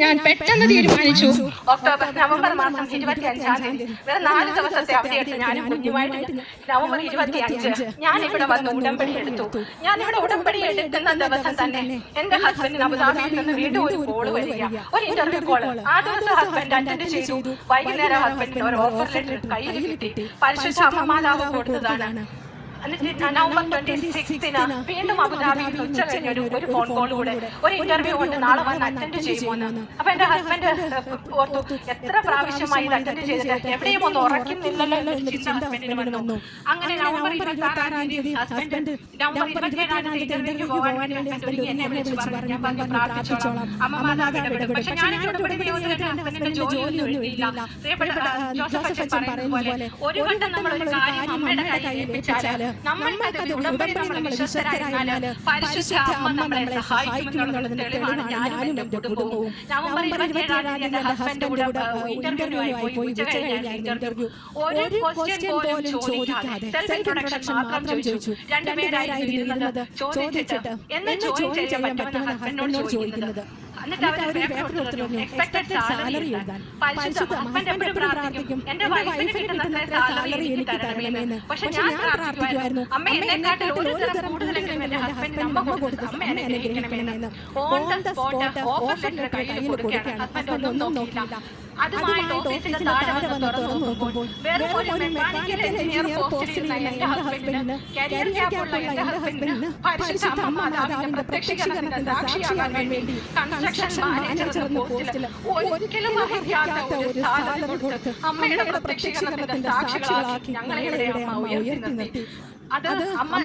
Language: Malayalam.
ഞാൻ പെട്ടെന്ന് തീരുമാനിച്ചു. ഒക്ടോബർ നവംബർ മാസം ഇരുപത്തി അഞ്ചാം തീയതി. വേറെ നാല് ദിവസത്തെ അവധിയെടുത്ത് ഞാനും കുഞ്ഞുമായിട്ട് നവംബർ ഇരുപത്തി അഞ്ച് ഞാൻ ഇവിടെ വന്ന് ഉടമ്പടി എടുത്തു. ഞാൻ ഇവിടെ ഉടമ്പടി എടുക്കുന്ന ദിവസം തന്നെ എന്റെ ഹസ്ബൻഡിന് അബുദാബിയിൽ നിന്ന് വീണ്ടും ഒരു കോൾ വരിക. ഒരു ഇന്റർവ്യൂ കോൾ ആ ദിവസം ഹസ്ബൻഡ് അറ്റൻഡ് ചെയ്തു. വൈകുന്നേരം ഹസ്ബൻഡിന് ഒരു ഓഫർ ലെറ്റർ കയ്യിൽ കിട്ടി. പരിശുദ്ധ അമ്മമാതാവ് കൊടുത്തതാണ്. നവംബർ ട്വന്റി സിക്സ്തിന് വീണ്ടും അബുദാബിയിൽ നിന്ന് ഉച്ച കഴിഞ്ഞ് ഒരു ഒരു ഫോൺ കോൾ കൂടെ ഒരു ഇന്റർവ്യൂ ഉണ്ട് നാളെ വന്ന് അറ്റൻഡ് ചെയ്യുമെന്ന്. അപ്പൊ എന്റെ ഹസ്ബൻഡ് ഓർത്തു എത്ര പ്രാവശ്യമായി ഇത് അറ്റൻഡ് ചെയ്തിട്ട് എവിടെയും ഒന്ന് ഉറക്കുന്നില്ലല്ലോ എന്നൊരു ചിന്ത ഹസ്ബൻഡിന് വന്നു. അങ്ങനെ നവംബർ ഇരുപത്തി ആറാം തീയതി ഹസ്ബൻഡ് നവംബർ ഇരുപത്തിയേഴാം തീയതി ഇന്റർവ്യൂക്ക് പോകാൻ വേണ്ടി ഹസ്ബൻഡ് എന്നെ വിളിച്ച് പറഞ്ഞു. ഞാൻ പറഞ്ഞു പ്രാർത്ഥിച്ചോളാം. അമ്മ മാതാവ് ഇടപെടും പക്ഷെ ഞാൻ ജീവിതത്തിൽ ഹസ്ബൻഡിന്റെ ജോലിയൊന്നും ഇല്ല പ്രിയപ്പെട്ട ആ, ജോസഫ് അച്ഛൻ പറയുന്നത് പോലെ ഒരു വട്ടം നമ്മൾ ഒരു കാര്യം അമ്മയുടെ കയ്യിൽ ഏൽപ്പിച്ചാൽ നമ്മൾക്കത് ഉടമ്പടി നമ്മൾ വിശ്വസ്തരായിരുന്നാൽ പരിശുദ്ധ അമ്മ നമ്മളെ സഹായിക്കുമെന്നുള്ളതിന്റെ തെളിവാണ് ഞാനും എന്റെ കുടുംബവും. നവംബർ ഇരുപത്തിയേഴാം തീയതി എന്റെ ഹസ്ബൻഡ് കൂടെ ഇന്റർവ്യൂ ആയി പോയി ഉച്ച കഴിഞ്ഞായിരുന്നു ഇന്റർവ്യൂ ഒരു ക്വസ്റ്റ്യൻ പോലും ചോദിക്കാതെ സെൽഫ് ഇൻട്രൊഡക്ഷൻ മാത്രം ചോദിച്ചു. രണ്ടുപേരായിരുന്നു ഇരുന്നത്. ചോദിച്ചിട്ട് എന്ന് ജോയിൻ ചെയ്യാൻ പറ്റുമെന്ന് ഹസ്ബൻഡിനോട് ചോദിക്കുന്നത്. എന്നിട്ട് അവർ പേപ്പർ കൊടുത്തു പറഞ്ഞു. എക്സ്പെക്ടഡ് സാലറി എഴുതാൻ പരിശുദ്ധ ഹസ്ബൻഡ് എപ്പോഴും പ്രാർത്ഥിക്കും. എന്റെ വൈഫിന് കിട്ടുന്ന സാലറി എനിക്ക് തരണമെന്ന് പക്ഷെ ഞാൻ പ്രാർത്ഥിക്കുമായിരുന്നു അമ്മ എന്നെക്കാട്ടിൽ ഒരു തരം കൂടുതലെങ്കിലും എന്റെ ഹസ്ബൻഡിന് അമ്മ കൊടുത്ത് അമ്മ എന്നെ അനുഗ്രഹിക്കണമെന്ന്. On the spot offer letter കയ്യിൽ കൊടുക്കുകയാണ് ഹസ്ബൻഡ് ഒന്നും നോക്കിയില്ല അതുമായിട്ട് ഓഫീസിന്റെ താഴെ വന്ന് തുറന്നു നോക്കുമ്പോൾ വെറും ഒരു മെക്കാനിക്കൽ എഞ്ചിനീയർ പോസ്റ്റിലിരുന്ന എന്റെ ഹസ്ബൻഡിന് കരിയർ ഗ്യാപ്പുള്ള എന്റെ ഹസ്ബൻഡിന് പരിശുദ്ധ അമ്മ മാതാവിന്റെ പ്രത്യക്ഷീകരണത്തിന്റെ സാക്ഷിയാകാൻ വേണ്ടി കൺസ്ട്രക്ഷൻ മാനേജർ എന്ന പോസ്റ്റിൽ ഒരിക്കലും ഒരു സാലറി കൊടുത്ത് അമ്മയുടെ പ്രത്യക്ഷീകരണത്തിന്റെ സാക്ഷികളാക്കി ഞങ്ങളെ ഇവിടെ അമ്മ ഉയർത്തി നിർത്തി. അത് അമ്മ